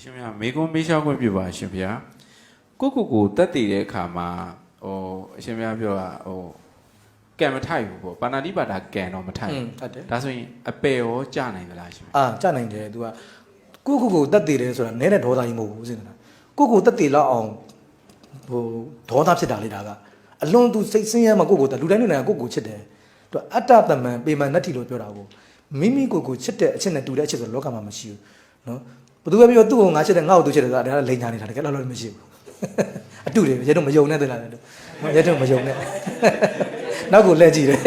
ရှင်ဗျာမေကွန်မေးလျှောက်ခွင့်ပြုပါရှင်ဗျာကိုကိုကိုတက်တည်တဲ့အခါမှာဟိုအရှင်ဗျာပြောတာဟိုကံမထိုက်ဘူးပေါ့ပါဏာတိပါဒကံတော့မထိုက်ဘူးဟုတ်တယ်ဒါဆိုရင်အပယ်ရောကြနိုင်သလားရှင်အာကြနိုင်တယ် तू ကကိုကိုကိုတက်တည်တယ်ဆိုတာနည်းနဲ့ဒေါသကြီးမဟုတ်ဘူးစဉ်းစားကိုကိုတက်တည်လောက်အောင်ဟိုဒေါသဖြစ်တာလေဒါကအလွန်သူစိတ်ဆင်းရဲမှာကိုကိုလူတိုင်းလူတိုင်းကကိုကိုချစ်တယ်သူအတ္တတမန်ပေမန်နတ်တီလို့ပြောတာကိုမိမိကိုကိုချစ်တဲ့အချက်နဲ့တူတဲ့အချက်ဆိုလောကမှာမရှိဘူးနော် ဘသူပဲပြောသူ့ကိုငါချစ်တယ်ငါ့ကိုသူချစ်တယ်ဆိုတာဒါကလိန်ညာနေတာတကယ်တော့လည်းမရှိဘူးအတူတယ်ရဲတော့မယုံနဲ့တလားရဲတော့မယုံနဲ့နောက်ကိုလှည့်ကြည့်တယ်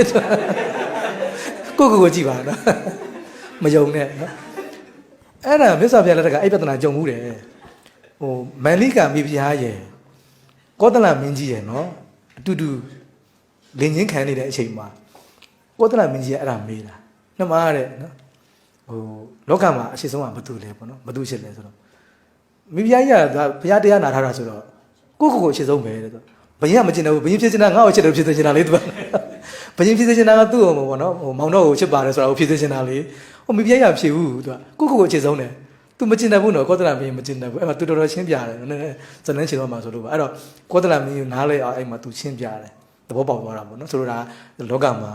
ကိုကိုကိုကြည့်ပါနော်မယုံနဲ့နော်အဲ့ဒါမြတ်စွာဘုရားလက်ထက်ကအဲ့ပြဿနာကြုံမှုတယ်ဟိုမန်လိကမိဖုရားရဲ့ကောသလမင်းကြီးရဲ့နော်အတူတူလင်ချင်းခံနေတဲ့အချိန်မှာကောသလမင်းကြီးရဲ့အဲ့ဒါမေးတာနှမတဲ့နော် ဟိုလောကမှာအရှိဆုံးကဘသူလဲပေါ့နော်ဘသူရှိလဲဆိုတော့မိဖုရားကြီးကဘုရားတရားနာထားတာဆိုတော့ကိုကိုကိုအရှိဆုံးပဲတဲ့ဆိုဘယင်ကမကျင်တော့ဘူးဘယင်ဖြစ်စင်တာငါ့ကိုချစ်တယ်ဖြစ်စင်တာလေသူကဘယင်ဖြစ်စင်တာကသူ့ကိုပေါ့နော်ဟိုမောင်တော့ကိုချစ်ပါတယ်ဆိုတာကိုဖြစ်စင်တာလေဟိုမိဖုရားကြီးကဖြစ်ဘူးသူကကိုကိုကိုအရှိဆုံးတယ်သူမကျင်တတ်ဘူးနော်ကောသလမင်းမကျင်တတ်ဘူးအဲ့မှာသူတော်တော်ရှင်းပြတယ်နည်းနည်းဇနန်းချေတော့မှာဆိုလို့ပါအဲ့တော့ကောသလမင်းကိုနားလဲအောင်အဲ့မှာသူရှင်းပြတယ်သဘောပေါက်သွားတာပေါ့နော်ဆိုလိုတာလောကမှာ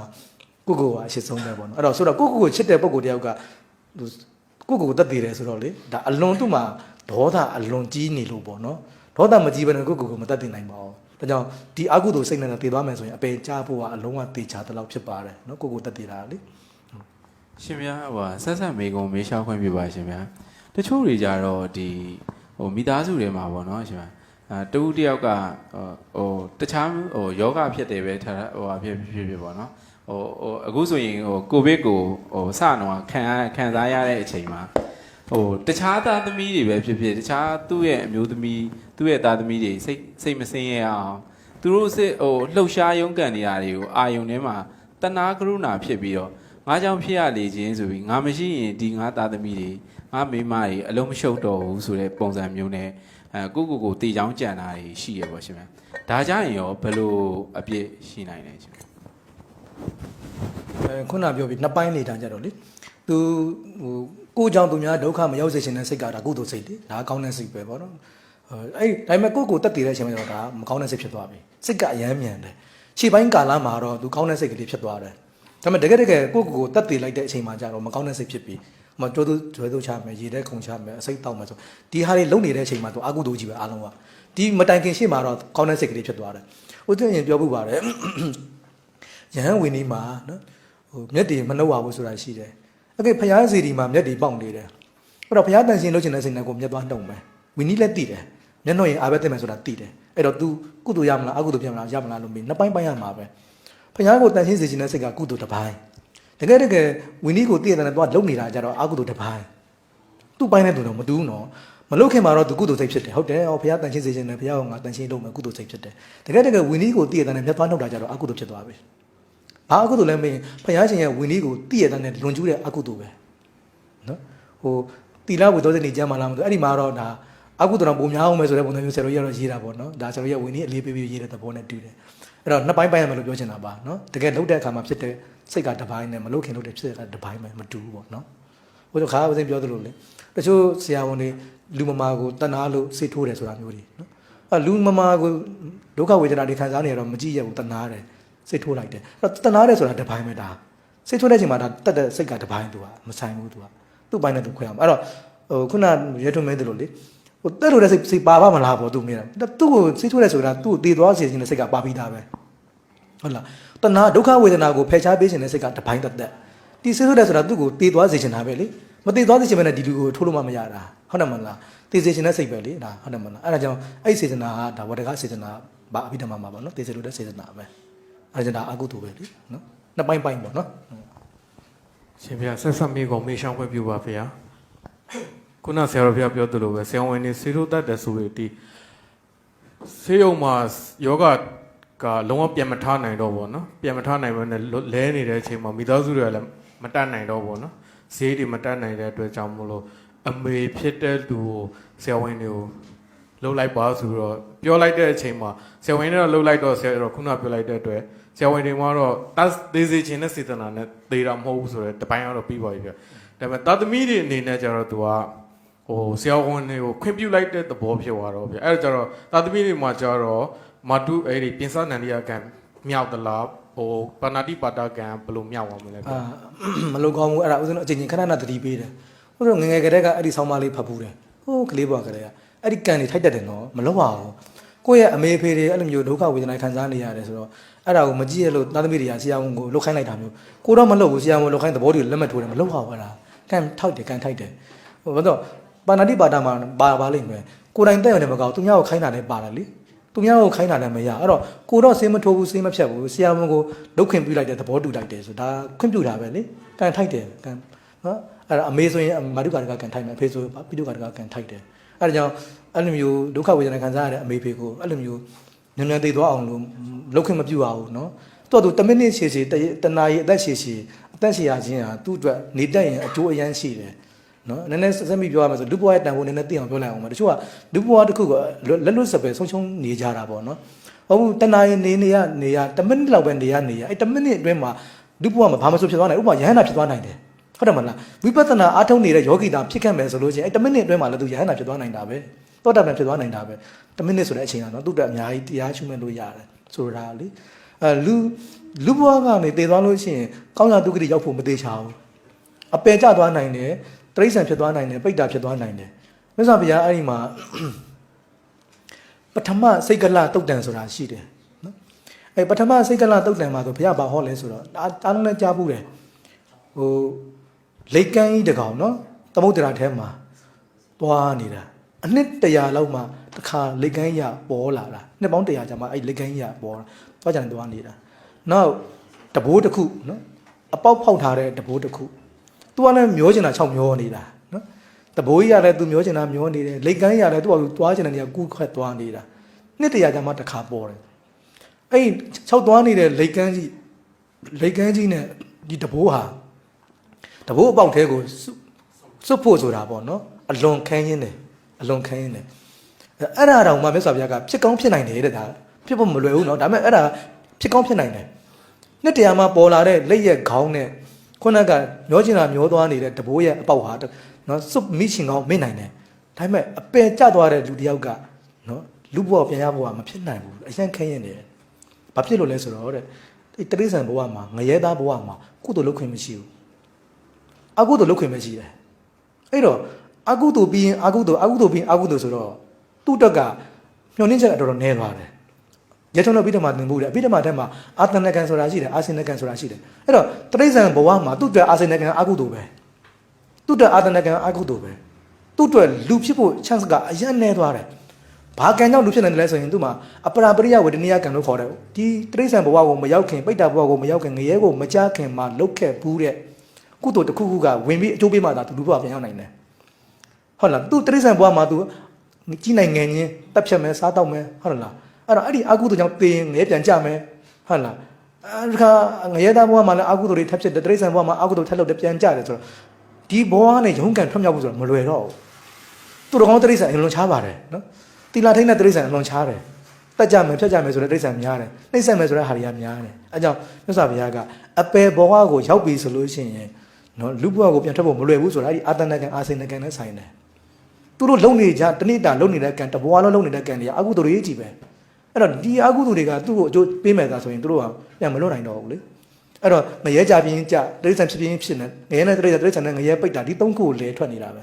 ကိုကိုကအရှိဆုံးပဲပေါ့နော်အဲ့တော့ဆိုတော့ကိုကိုကိုချစ်တဲ့ပုံကိုတယောက်က ကိုကိုကိုတက်တည်တယ်ဆိုတော့လေဒါအလွန်သူ့မှာဒေါသအလွန်ကြီးနေလို့ပေါ့နော်ဒေါသမကြီးဘဲနဲ့ကိုကိုကိုမတက်တည်နိုင်ပါဘူးဒါကြောင့်ဒီအကုသိုလ်စိတ်နဲ့တည်သွားမယ်ဆိုရင်အပယ်ချဖို့ကအလုံးဝတေချာတလောက်ဖြစ်ပါတယ်နော်ကိုကိုတက်တည်တာလေရှင်ဗျာဟိုဟာဆက်ဆက်မေကွန်းမေးလျှောက်ခွင့်ပြုပါရှင်ဗျာတချို့တွေကြတော့ဒီဟိုမိသားစုတွေမှာပေါ့နော်ရှင်ဗျာအဲတူတယောက်ကဟိုတခြားဟိုယောဂဖြစ်တယ်ပဲထားဟိုဟာဖြစ်ဖြစ်ဖြစ်ပေါ့နော် ဟိုဟိုအခုဆိုရင်ဟိုကိုဗစ်ကိုဟိုစတော့ခံရခံစားရတဲ့အချိန်မှာဟိုတခြားသားသမီးတွေပဲဖြစ်ဖြစ်တခြားသူ့ရဲ့အမျိုးသမီးသူ့ရဲ့သားသမီးတွေစိတ်စိတ်မစင်းရအောင်သူတို့စစ်ဟိုလှုပ်ရှားရုန်းကန်နေတာတွေကိုအာယုန်ထဲမှာတနာကရုဏာဖြစ်ပြီးတော့ငါကြောင့်ဖြစ်ရလေခြင်းဆိုပြီးငါမရှိရင်ဒီငါသားသမီးတွေငါမိန်းမတွေအလုံးမရှုပ်တော့ဘူးဆိုတဲ့ပုံစံမျိုးနဲ့အဲကိုကိုကိုတေချောင်းကြံတာတွေရှိရပါရှင်ဗျာဒါကြရင်ရောဘယ်လိုအပြစ်ရှိနိုင်လဲရှင်အဲ ခုနပြောပြီးနှစ်ပိုင်းနေတာကြတော့လေသူဟိုကိုကြောင့်သူများဒုက္ခမရောက်စေချင်တဲ့စိတ်ကဒါကုသိုလ်စိတ်လေဒါကောင်းတဲ့စိတ်ပဲပေါ့နော်အဲအဲ့ဒါပေမဲ့ကိုကိုတက်တည်တဲ့အချိန်မှာတော့ဒါမကောင်းတဲ့စိတ်ဖြစ်သွားပြီစိတ်ကအယမ်းမြန်တယ်ခြေပိုင်းကာလမှာတော့သူကောင်းတဲ့စိတ်ကလေးဖြစ်သွားတယ်ဒါပေမဲ့တကယ်တကယ်ကိုကိုကိုတက်တည်လိုက်တဲ့အချိန်မှာကျတော့မကောင်းတဲ့စိတ်ဖြစ်ပြီးမကြိုးသူကျွဲသူချမယ်ရေတဲ့ခုံချမယ်အစိတ်တောက်မယ်ဆိုဒီဟာတွေလုံနေတဲ့အချိန်မှာသူအကုသိုလ်ကြီးပဲအားလုံးကဒီမတိုင်ခင်ရှေ့မှာတော့ကောင်းတဲ့စိတ်ကလေးဖြစ်သွားတယ်ဦးသိရင်ပြောဖို့ပါတယ်ရဟန်းဝင်ဒီမှာနော် ဟိုမျက်တည်မနှုတ်ပါဘူးဆိုတာရှိတယ်။အကေဖျားစီဒီမှာမျက်တည်ပေါက်နေတယ်။အဲ့တော့ဖျားတန်ရှင်လုပ်ချင်တဲ့စိတ်နဲ့ကိုမျက်သွားနှုတ်မယ်။ဝီနီလည်းတည်တယ်။မျက်နှုတ်ရင်အာဘက်တင်မယ်ဆိုတာတည်တယ်။အဲ့တော့ तू ကုသိုလ်ရမလားအကုသိုလ်ပြမလားရမလားလို့မေးနှစ်ပိုင်းပိုင်းရမှာပဲ။ဖျားကိုတန်ရှင်းစေချင်တဲ့စိတ်ကကုသိုလ်တစ်ပိုင်း။တကယ်တကယ်ဝီနီကိုတည်တယ်နဲ့တော့လုံနေတာကြတော့အကုသိုလ်တစ်ပိုင်း။သူ့ပိုင်းနဲ့သူတော့မတူးနော်မလုတ်ခင်မှာတော့သူကုသိုလ်စိတ်ဖြစ်တယ်ဟုတ်တယ်ဟောဘုရားတန်ရှင်းစေခြင်းနဲ့ဘုရားကငါတန်ရှင်းလုပ်မယ်ကုသိုလ်စိတ်ဖြစ်တယ်တကယ်တကယ်ဝီနီကိုတည်ရတဲ့နဲ့မြတ်သွားနှုတ်တာကြတော့အကုသိုလ်ဖြစ်သွားပြီ ဘာအကုသိုလ်လဲမင်းဘုရားရှင်ရဲ့ဝီနီကိုတည်ရတဲ့နဲ့လွန်ကျူးတဲ့အကုသိုလ်ပဲနော်ဟိုတီလာဝိသောစိတ်နေကြမ်းမလားမသိဘူးအဲ့ဒီမှာတော့ဒါအကုသိုလ်တော့ပုံများအောင်မယ်ဆိုတဲ့ပုံစံမျိုးဆရာတို့ရတော့ရေးတာပေါ့နော်ဒါဆရာတို့ရဲ့ဝီနီအလေးပေးပေးရေးတဲ့သဘောနဲ့တူတယ်အဲ့တော့နှစ်ပိုင်းပိုင်းရမယ်လို့ပြောချင်တာပါနော်တကယ်လုတ်တဲ့အခါမှာဖြစ်တဲ့စိတ်ကတစ်ပိုင်းနဲ့မလုတ်ခင်လုတ်တဲ့ဖြစ်တဲ့ကတစ်ပိုင်းပဲမတူဘူးပေါ့နော်ဘုရားခါဦးစင်းပြောသလိုလေတချို့ဆရာဝန်တွေလူမမာကိုတဏှာလို့စိတ်ထိုးတယ်ဆိုတာမျိုးတွေနော်အဲလူမမာကိုဒုက္ခဝေဒနာတွေခံစားနေရတော့မကြည့်ရဘူးတဏှာတယ် စိတ်ထိုးလိုက်တယ်အဲ့တော့တဏှာတယ်ဆိုတာတစ်ပိုင်းပဲဒါစိတ်ထိုးတဲ့ချိန်မှာဒါတက်တဲ့စိတ်ကတစ်ပိုင်းသူကမဆိုင်ဘူးသူကသူ့ပိုင်းနဲ့သူခွဲအောင်အဲ့တော့ဟိုခုနရဲထုံမဲသလိုလေဟိုတက်လို့တဲ့စိတ်စိတ်ပါပါမလားပေါ့သူမေးတာသူ့ကိုစိတ်ထိုးတယ်ဆိုတာသူ့ကိုတည်သွားစေခြင်းတဲ့စိတ်ကပါပြီးသားပဲဟုတ်လားတဏှာဒုက္ခဝေဒနာကိုဖယ်ရှားပေးခြင်းတဲ့စိတ်ကတစ်ပိုင်းတက်တက်ဒီစိတ်ထိုးတယ်ဆိုတာသူ့ကိုတည်သွားစေခြင်းတာပဲလေမတည်သွားသိချင်မဲ့နဲ့ဒီလူကိုထိုးလို့မှမရတာဟုတ်တယ်မလားတည်စေချင်တဲ့စိတ်ပဲလေဒါဟုတ်တယ်မလားအဲ့ဒါကြောင့်အဲ့ဒီစေတနာကဒါဝတ္တကစေတနာဘာအဘိဓမ္မာမှာပေါ့နော်တည်စေလို့တဲ့စေတနာပဲ အဲ့ဒါကြောင့်ဒါအကုသိုလ်ပဲလေနော်နှစ်ပိုင်းပိုင်းပေါ့နော်ရှင်ဗျာဆက်ဆက်မိကုန်မေးရှောင်းခွင့်ပြုပါဗျာခုနဆရာတော်ဘုရားပြောသလိုပဲဆရာဝန်နေစေလို့တတ်တယ်ဆိုပြီးဒီဆေးရုံမှာယောဂကလုံးဝပြန်မထားနိုင်တော့ဘောနော်ပြန်မထားနိုင်ဘဲနဲ့လဲနေတဲ့အချိန်မှာမိသားစုတွေကလည်းမတတ်နိုင်တော့ဘောနော်ဈေးတွေမတတ်နိုင်တဲ့အတွက်ကြောင့်မလို့အမေဖြစ်တဲ့လူကိုဆရာဝန်တွေကို လှုပ်လိုက်ပါဆိုတော့ပြောလိုက်တဲ့အချိန်မှာဆရာဝန်တွေတော့လှုပ်လိုက်တော့ဆရာတော်ခုနပြောလိုက်တဲ့အတွက်ဆရာဝန်တွေကတော့တတ်သေးစေခြင်းနဲ့စေတနာနဲ့သေတာမဟုတ်ဘူးဆိုတော့တပိုင်းကတော့ပြီးပါပြီပြဒါပေမဲ့တာသမီတွေအနေနဲ့ကျတော့သူကဟဟိုဆရာဝန်တွေကိုခွင့်ပြုလိုက်တဲ့သဘောဖြစ်သွားတော့ဗျအဲ့ဒါကြတော့သာသမီတွေမှာကြတော့မာတုအဲ့ဒီပြင်စနန္ဒီယကံမြောက်သလားဟိုပါဏာတိပါတာကံဘယ်လိုမြောက်အောင်မလဲဗျအာမလုံကောင်းဘူးအဲ့ဒါဦးဇင်းတို့အချိန်ချင်းခဏခဏသတိပေးတယ်ဦးဇင်းတို့ငယ်ငယ်ကတည်းကအဲ့ဒီဆောင်းပါးလေးဖတ်ဘူးတယ်ဟိုးကလေးဘွားကလေးက အဲ့ဒီကန်တွေထိုက်တတ်တယ်နော်မလောက်ပါဘူးကိုယ့်ရဲ့အမေဖေတွေအဲ့လိုမျိုးဒုက္ခဝေဒနာခံစားနေရတယ်ဆိုတော့အဲ့ဒါကိုမကြည့်ရလို့သားသမီးတွေကဆရာဝန်ကိုလုတ်ခိုင်းလိုက်တာမျိုးကိုတော့မလုပ်ဘူးဆရာဝန်လုတ်ခိုင်းသဘောတူလက်မှတ်ထိုးတယ်မလုပ်ပါဘူးအဲ့ဒါကန်ထောက်တယ်ကန်ထိုက်တယ်ဟိုဘာလို့ပါဏာတိပါတာမှာပါပါလိမ့်မယ်ကိုယ်တိုင်တက်ရတယ်မကောက်သူများကိုခိုင်းတာလည်းပါတယ်လေသူများကိုခိုင်းတာလည်းမရအဲ့တော့ကိုတော့စေးမထိုးဘူးစေးမဖြတ်ဘူးဆရာဝန်ကိုလုတ်ခွင့်ပြုလိုက်တဲ့သဘောတူလိုက်တယ်ဆိုဒါခွင့်ပြုတာပဲလေကန်ထိုက်တယ်ကန်နော်အဲ့ဒါအမေဆိုရင်မာတုကာတကကန်ထိုက်မယ်အဖေဆိုပိတုကာတကကန်ထိုက်တယ် အဲ့ဒါကြောင့်အဲ့လိုမျိုးဒုက္ခဝေဒနာခံစားရတဲ့အမေဖေကိုအဲ့လိုမျိုးညံ့ညံ့သေးသွားအောင်လို့လုတ်ခွင့်မပြုအောင်နော်သူကသူ10မိနစ်ရှည်ရှည်တနာရီအသက်ရှည်ရှည်အသက်ရှည်ရခြင်းဟာသူ့အတွက်နေတတ်ရင်အကျိုးအရမ်းရှိတယ်နော်နည်းနည်းစက်မိပြောရမယ်ဆိုလူဘွားရဲ့တန်ဖိုးနည်းနည်းသိအောင်ပြောလိုက်အောင်ပါတချို့ကလူဘွားတစ်ခုကလက်လွတ်စပယ်ဆုံးရှုံးနေကြတာပေါ့နော်ဟုတ်ဘူးတနာရင်နေနေရနေရ10မိနစ်လောက်ပဲနေရနေရအဲ့10မိနစ်အတွင်းမှာလူဘွားမှာဘာမှမဆိုဖြစ်သွားနိုင်ဥပမာရဟန္တာဖြစ်သွားနိုင်တယ် ဟုတ်တယ်မလားဝိပဿနာအားထုတ်နေတဲ့ယောဂီတာဖြစ်ခဲ့မယ်ဆိုလို့ချင်းအဲ့10မိနစ်အတွင်းမှာလည်းသူရဟန္တာဖြစ်သွားနိုင်တာပဲတောတာပန်ဖြစ်သွားနိုင်တာပဲ10မိနစ်ဆိုတဲ့အချိန်ကနော်သူ့အတွက်အများကြီးတရားရှုမဲ့လို့ရတယ်ဆိုတာလေအဲလူလူဘွားကနေတည်သွားလို့ရှိရင်ကောင်းရာဒုက္ခတွေရောက်ဖို့မသေးချာဘူးအပယ်ကျသွားနိုင်တယ်တရိษံဖြစ်သွားနိုင်တယ်ပိဋ္ဌာဖြစ်သွားနိုင်တယ်မြတ်စွာဘုရားအဲ့ဒီမှာပထမစိတ်ကလတုတ်တန်ဆိုတာရှိတယ်နော်အဲ့ပထမစိတ်ကလတုတ်တန်မှာဆိုဘုရားဘာဟောလဲဆိုတော့အားအားလုံးလည်းကြားဘူးတယ်ဟို လိတ်ကမ်းကြီးတကောင်နော်သမုတ်တရာထဲမှာသွားနေတာအနှစ်တရာလောက်မှတစ်ခါလိတ်ကမ်းကြီးပေါ်လာတာနှစ်ပေါင်းတရာကြာမှအဲ့လိတ်ကမ်းကြီးပေါ်လာသွားကြတယ်သွားနေတာနောက်တဘိုးတစ်ခုနော်အပေါက်ဖောက်ထားတဲ့တဘိုးတစ်ခုသူကလည်းမျောကျင်တာ၆မျောနေတာနော်တဘိုးကြီးကလည်းသူမျောကျင်တာမျောနေတယ်လိတ်ကမ်းကြီးကလည်းသူ့အကူသွားကျင်တဲ့နေရာကူးခွက်သွားနေတာနှစ်တရာကြာမှတစ်ခါပေါ်တယ်အဲ့၆သွားနေတဲ့လိတ်ကမ်းကြီးလိတ်ကမ်းကြီးနဲ့ဒီတဘိုးဟာ တဘိုးအပေါက်သေးကိုစွတ်ဖို့ဆိုတာပေါ့နော်အလွန်ခန်းရင်းတယ်အလွန်ခန်းရင်းတယ်အဲ့ဒါတောင်မှမြတ်စွာဘုရားကဖြစ်ကောင်းဖြစ်နိုင်တယ်တဲ့ဒါဖြစ်ဖို့မလွယ်ဘူးနော်ဒါပေမဲ့အဲ့ဒါဖြစ်ကောင်းဖြစ်နိုင်တယ်နှစ်တရားမှာပေါ်လာတဲ့လက်ရက်ခေါင်းနဲ့ခုနကမျောချင်တာမျောသွားနေတဲ့တဘိုးရဲ့အပေါက်ဟာနော်စွတ်မိချင်ကောင်းမင့်နိုင်တယ်ဒါပေမဲ့အပယ်ကျသွားတဲ့လူတယောက်ကနော်လူဘဝပြန်ရဘဝမဖြစ်နိုင်ဘူးအရင်ခင်းရင်တယ်ဘာဖြစ်လို့လဲဆိုတော့တဲ့တိတိစ္ဆန်ဘဝမှာငရဲသားဘဝမှာကုသိုလ်လုပ်ခွင့်မရှိဘူး အကုသိုလ်လုပ်ခွင့်မရှိတယ်အဲ့တော့အကုသိုလ်ပြီးရင်အကုသိုလ်အကုသိုလ်ပြီးရင်အကုသိုလ်ဆိုတော့သူ့တက်ကမျောနှင်းချက်အတော်တော်နည်းသွားတယ်ရထုံတော့ပြီးတော့မှသင်ဖို့တယ်အပြီးတော့မှထဲမှာအာသနကံဆိုတာရှိတယ်အာစိနကံဆိုတာရှိတယ်အဲ့တော့တရိษံဘဝမှာသူ့အတွက်အာစိနကံအာကုသိုလ်ပဲသူ့အတွက်အာသနကံအာကုသိုလ်ပဲသူ့အတွက်လူဖြစ်ဖို့ chance ကအရင်နေသွားတယ်ဘာကံကြောင့်လူဖြစ်နေတယ်လဲဆိုရင်သူ့မှာအပရာပရိယဝေဒနိယကံလို့ခေါ်တယ်ဒီတရိษံဘဝကိုမရောက်ခင်ပိဋ္ဌာဘဝကိုမရောက်ခင်ငရဲကိုမကြားခင်မှာလုတ်ခဲ့ဘူးတဲ့ ကုသိုလ်တစ်ခုခုကဝင်ပြီးအကျိုးပေးမှသာသူလူဘဝပြန်ရောက်နိုင်တယ်ဟုတ်လားသူတရိစ္ဆာန်ဘဝမှာသူကြီးနိုင်ငံချင်းတက်ဖြတ်မယ်စားတော့မယ်ဟုတ်လားအဲ့တော့အဲ့ဒီအကုသိုလ်ကြောင့်သေရင်ငရဲပြန်ကြမယ်ဟုတ်လားအဲ့ဒါငရဲသားဘဝမှာလည်းအကုသိုလ်တွေထပ်ဖြစ်တယ်တရိစ္ဆာန်ဘဝမှာအကုသိုလ်ထပ်လုပ်တယ်ပြန်ကြတယ်ဆိုတော့ဒီဘဝနဲ့ရုန်းကန်ထွက်မြောက်ဖို့ဆိုတော့မလွယ်တော့ဘူးသူတော်ကောင်းတရိစ္ဆာန်အလွန်ချားပါတယ်နော်တီလာထိတ်နဲ့တရိစ္ဆာန်အလွန်ချားတယ်တက်ကြမယ်ဖြတ်ကြမယ်ဆိုတဲ့တရိစ္ဆာန်များတယ်နှိမ့်ဆက်မယ်ဆိုတဲ့ဟာတွေကများတယ်အဲကြောင့်မြတ်စွာဘုရားကအပေဘဝကိုရောက်ပြီဆိုလို့ရှိရင် နော်လူဘဝကိုပြန်ထွက်ဖို့မလွယ်ဘူးဆိုတာအဲ့ဒီအာတဏကံအာစိဏကံနဲ့ဆိုင်တယ်သူတို့လုံနေကြတဏိတာလုံနေတဲ့ကံတဘဝလုံးလုံနေတဲ့ကံတွေကအာကုသိုလ်တွေကြီးပဲအဲ့တော့ဒီအာကုသိုလ်တွေကသူ့ကိုအကျိုးပေးမယ်သာဆိုရင်သူတို့ကပြန်မလွတ်နိုင်တော့ဘူးလေအဲ့တော့ငရဲကြပြင်းကြတိရစ္ဆာန်ဖြစ်ပြင်းဖြစ်နေငရဲနဲ့တိရစ္ဆာန်တိရစ္ဆာန်နဲ့ငရဲပိတ်တာဒီသုံးခုကိုလဲထွက်နေတာပဲ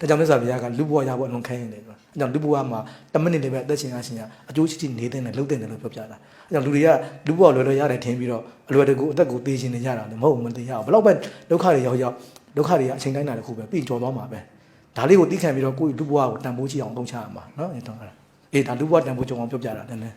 ဒါကြောင့်မြတ်စွာဘုရားကလူဘဝရဖို့အလွန်ခိုင်းနေတယ်ကွာအဲ့ကြောင့်လူဘဝမှာ10မိနစ်လေးပဲအသက်ရှင်ရရှင်ရအကျိုးရှိရှိနေတဲ့နဲ့လှုပ်တဲ့တယ်လို့ပြောပြတာအဲ့ကြောင့်လူတွေကလူဘဝလွယ်လွယ်ရတယ်ထင်ပြီးတော့အလွယ်တကူအသက်ကိုသေးရှင်နေကြတာလေမဟုတ်ဘူးမသိရအောင်ဘလောက်ပဲဒုက္ခတွေရောက်ရောက်ဒုက္ခတွေကအချိန်တိုင်းတာတစ်ခုပဲပြီးကြော်သွားမှာပဲဒါလေးကိုသိခံပြီးတော့ကိုယ့်လူဘဝကိုတန်ဖိုးကြည့်အောင်သုံးချရမှာနော်အဲ့တော့အေးဒါလူဘဝတန်ဖိုးကြုံအောင်ပြောပြတာနည်းနည်း